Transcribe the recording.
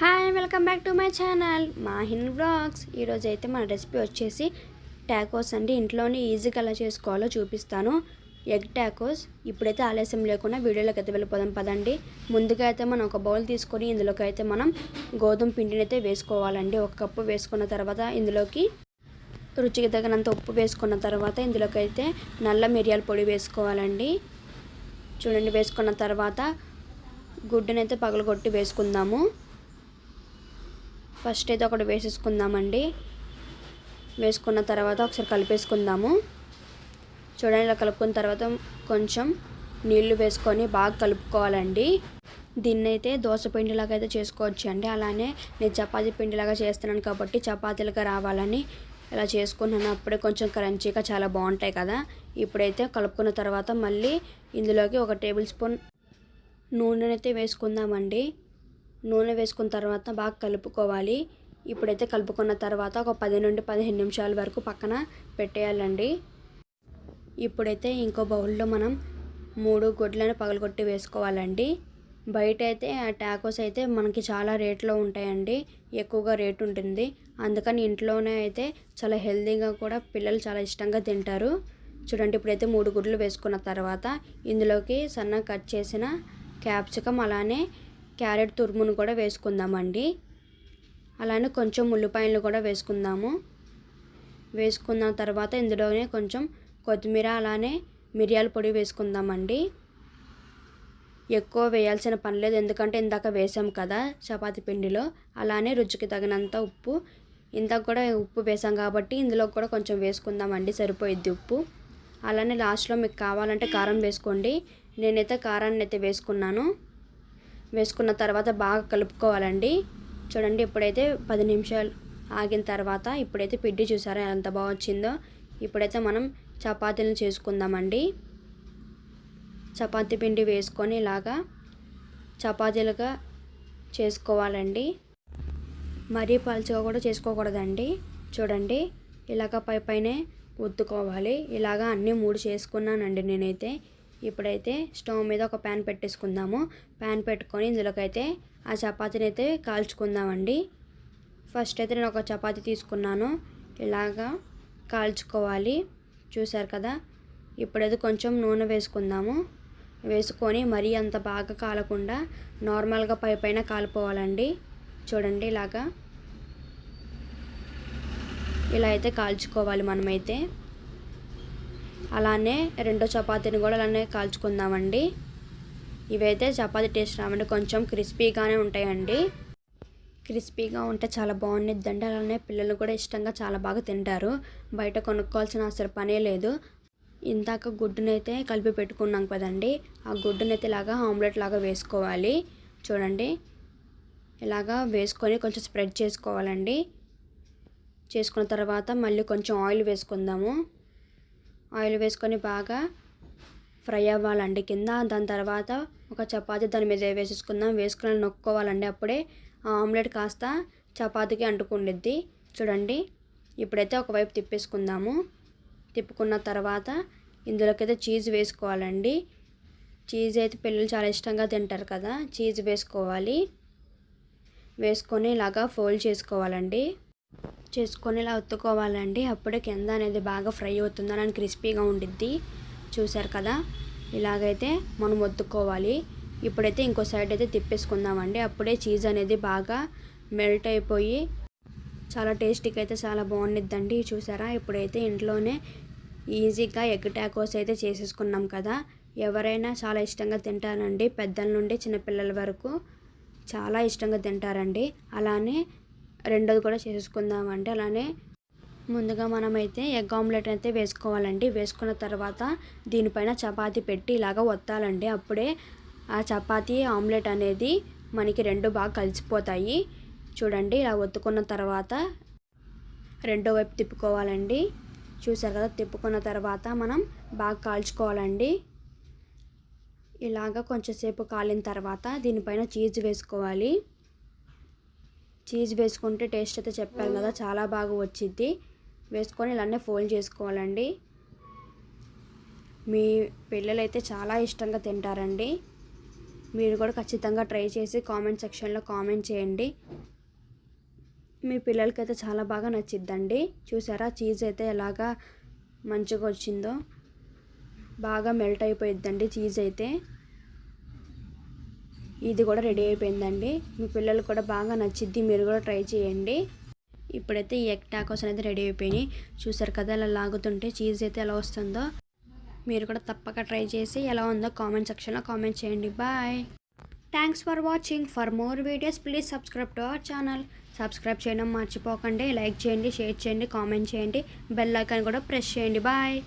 Hi welcome back to my channel Mahin blogs ఈరోజు అయితే మన రెసిపీ వచ్చేసి టాకోస్ అండి. ఇంట్లోనే ఈజీగా ఎలా చేసుకోవాలో చూపిస్తాను. ఎగ్ టాకోస్ ఇప్పుడైతే ఆలస్యం లేకుండా వీడియోలోకి అయితే వెళ్ళిపోదాం పదండి. ముందుగా అయితే మనం ఒక బౌల్ తీసుకొని ఇందులోకి అయితే మనం గోధుమ పిండిని అయితే వేసుకోవాలండి. ఒక కప్పు వేసుకున్న తర్వాత ఇందులోకి రుచికి తగినంత ఉప్పు వేసుకున్న తర్వాత ఇందులోకి అయితే నల్ల మిరియాల పొడి వేసుకోవాలండి. చూడండి వేసుకున్న తర్వాత గుడ్డునైతే పగలగొట్టి వేసుకుందాము. ఫస్ట్ అయితే ఒకటి వేసేసుకుందామండి. వేసుకున్న తర్వాత ఒకసారి కలిపేసుకుందాము. చూడండి ఇలా కలుపుకున్న తర్వాత కొంచెం నీళ్ళు వేసుకొని బాగా కలుపుకోవాలండి. దీన్ని అయితే దోశ పిండిలాగా అయితే చేసుకోవచ్చు అండి. అలానే నేను చపాతీ పిండిలాగా చేస్తున్నాను కాబట్టి చపాతీలుగా రావాలని ఇలా చేసుకున్నాను అప్పుడే కొంచెం క్రంచీగా చాలా బాగుంటాయి కదా. ఇప్పుడైతే కలుపుకున్న తర్వాత మళ్ళీ ఇందులోకి ఒక టేబుల్ స్పూన్ నూనెనైతే వేసుకుందామండి. నూనె వేసుకున్న తర్వాత బాగా కలుపుకోవాలి. ఇప్పుడైతే కలుపుకున్న తర్వాత ఒక పది నుండి పదిహేను నిమిషాల వరకు పక్కన పెట్టేయాలండి. ఇప్పుడైతే ఇంకో బౌల్లో మనం మూడు గుడ్లను పగలగొట్టి వేసుకోవాలండి. బయట అయితే ఆ టాకోస్ అయితే మనకి చాలా రేట్లో ఉంటాయండి. ఎక్కువగా రేట్ ఉంటుంది. అందుకని ఇంట్లోనే అయితే చాలా హెల్తీగా కూడా పిల్లలు చాలా ఇష్టంగా తింటారు. చూడండి ఇప్పుడైతే మూడు గుడ్లు వేసుకున్న తర్వాత ఇందులోకి సన్నగా కట్ చేసిన క్యాప్సికమ్ అలానే క్యారెట్ తురుమును కూడా వేసుకుందామండి. అలానే కొంచెం ఉల్లిపాయలు కూడా వేసుకుందాము. వేసుకున్న తర్వాత ఇందులోనే కొంచెం కొత్తిమీర అలానే మిరియాల పొడి వేసుకుందామండి. ఎక్కువ వేయాల్సిన పని లేదు ఎందుకంటే ఇందాక వేసాం కదా చపాతి పిండిలో. అలానే రుచికి తగినంత ఉప్పు. ఇందాక కూడా ఉప్పు వేసాం కాబట్టి ఇందులో కూడా కొంచెం వేసుకుందామండి సరిపోయిద్ది ఉప్పు. అలానే లాస్ట్లో మీకు కావాలంటే కారం వేసుకోండి. నేనైతే కారాన్ని అయితే వేసుకున్నాను. వేసుకున్న తర్వాత బాగా కలుపుకోవాలండి. చూడండి ఇప్పుడైతే పది నిమిషాలు ఆగిన తర్వాత ఇప్పుడైతే పిండి చూసారా ఎంత బాగా వచ్చిందో ఇప్పుడైతే మనం చపాతీలను చేసుకుందామండి. చపాతీ పిండి వేసుకొని ఇలాగా చపాతీలుగా చేసుకోవాలండి. మరీ పలుచగా కూడా చేసుకోకూడదండి. చూడండి ఇలాగ పై పైనే ఒత్తుకోవాలి. ఇలాగా అన్నీ మూడు చేసుకున్నానండి నేనైతే. ఇప్పుడైతే స్టవ్ మీద ఒక ప్యాన్ పెట్టేసుకుందాము. ప్యాన్ పెట్టుకొని ఇందులోకైతే ఆ చపాతీని అయితే కాల్చుకుందామండి. ఫస్ట్ అయితే నేను ఒక చపాతీ తీసుకున్నాను. ఇలాగా కాల్చుకోవాలి. చూసారు కదా? ఇప్పుడైతే కొంచెం నూనె వేసుకుందాము. వేసుకొని మరీ అంత బాగా కాలకుండా నార్మల్గా పై పైన కాలిపోవాలండి. చూడండి ఇలాగా. ఇలా అయితే కాల్చుకోవాలి మనమైతే. అలానే రెండో చపాతీని కూడా అలానే కాల్చుకుందామండి. ఇవైతే చపాతీ టేస్ట్ రావండి. కొంచెం క్రిస్పీగానే ఉంటాయండి. క్రిస్పీగా ఉంటే చాలా బాగుండిద్దండి. అలానే పిల్లలు కూడా ఇష్టంగా చాలా బాగా తింటారు. బయట కొనుక్కోవాల్సిన అసలు పనే లేదు. ఇందాక గుడ్డునైతే కలిపి పెట్టుకున్నాం కదండి. ఆ గుడ్డునైతే ఇలాగా ఆమ్లెట్ లాగా వేసుకోవాలి. చూడండి. ఇలాగా వేసుకొని కొంచెం స్ప్రెడ్ చేసుకోవాలండి. చేసుకున్న తర్వాత మళ్ళీ కొంచెం ఆయిల్ వేసుకుందాము. ఆయిల్ వేసుకొని బాగా ఫ్రై అవ్వాలండి కింద. దాని తర్వాత ఒక చపాతి దాని మీద వేసేసుకుందాం. వేసుకుని నొక్కోవాలండి అప్పుడే. ఆ ఆమ్లెట్ కాస్త చపాతీకి అంటుకుండిద్ది. చూడండి ఇప్పుడైతే ఒకవైపు తిప్పేసుకుందాము. తిప్పుకున్న తర్వాత ఇందులోకి అయితే చీజ్ వేసుకోవాలండి. చీజ్ అయితే పిల్లలు చాలా ఇష్టంగా తింటారు కదా చీజ్ వేసుకోవాలి. వేసుకొని ఇలాగా ఫోల్డ్ చేసుకోవాలండి. చేసుకొని ఇలా ఒత్తుకోవాలండి అప్పుడే కింద అనేది బాగా ఫ్రై అవుతుంది అని క్రిస్పీగా ఉండిద్ది. చూసారు కదా? ఇలాగైతే మనం ఒత్తుకోవాలి. ఇప్పుడైతే ఇంకో సైడ్ అయితే తిప్పేసుకుందామండి. అప్పుడే చీజ్ అనేది బాగా మెల్ట్ అయిపోయి చాలా టేస్టీగా అయితే చాలా బాగుండిద్దండి. చూసారా ఇప్పుడైతే ఇంట్లోనే ఈజీగా ఎగ్ టాకోస్ అయితే చేసేసుకున్నాం కదా? ఎవరైనా చాలా ఇష్టంగా తింటారండి. పెద్దల నుండి చిన్నపిల్లల వరకు చాలా ఇష్టంగా తింటారండి. అలానే రెండోది కూడా చేసుకుందామండి అలానే ముందుగా మనమైతే ఎగ్ ఆమ్లెట్ అయితే వేసుకోవాలండి. వేసుకున్న తర్వాత దీనిపైన చపాతీ పెట్టి ఇలాగ వత్తాలండి అప్పుడే ఆ చపాతీ ఆమ్లెట్ అనేది మనకి రెండు బాగా కలిసిపోతాయి. చూడండి ఇలా ఒత్తుకున్న తర్వాత రెండో వైపు తిప్పుకోవాలండి. చూసారు కదా తిప్పుకున్న తర్వాత మనం బాగా కాల్చుకోవాలండి. ఇలాగ కొంచెంసేపు కాలిన తర్వాత దీనిపైన చీజ్ వేసుకోవాలి. చీజ్ వేసుకుంటే టేస్ట్ అయితే చెప్పాను కదా చాలా బాగా వచ్చింది వేసుకొని ఇలానే ఫోల్డ్ చేసుకోవాలండి. మీ పిల్లలైతే చాలా ఇష్టంగా తింటారండి. మీరు కూడా ఖచ్చితంగా ట్రై చేసి కామెంట్ సెక్షన్లో కామెంట్ చేయండి. మీ పిల్లలకైతే చాలా బాగా నచ్చిద్దండి. చూసారా చీజ్ అయితే ఎలాగా మంచిగా వచ్చిందో. బాగా మెల్ట్ అయిపోయిద్దండి చీజ్ అయితే. ఇది కూడా రెడీ అయిపోయిందండి. మీ పిల్లలు కూడా బాగా నచ్చిద్ది మీరు కూడా ట్రై చేయండి. ఇప్పుడైతే ఈ ఎగ్ టాకోస్ అనేది రెడీ అయిపోయినాయి. చూసారు కదా అలా లాగుతుంటే చీజ్ అయితే ఎలా వస్తుందో. మీరు కూడా తప్పక ట్రై చేసి ఎలా ఉందో కామెంట్ సెక్షన్లో కామెంట్ చేయండి. Bye. Thanks for watching for more videos please subscribe to our channel subscribe చేయడం మర్చిపోకండి. లైక్ చేయండి షేర్ చేయండి కామెంట్ చేయండి. బెల్ ఐకాన్ కూడా ప్రెస్ చేయండి. బాయ్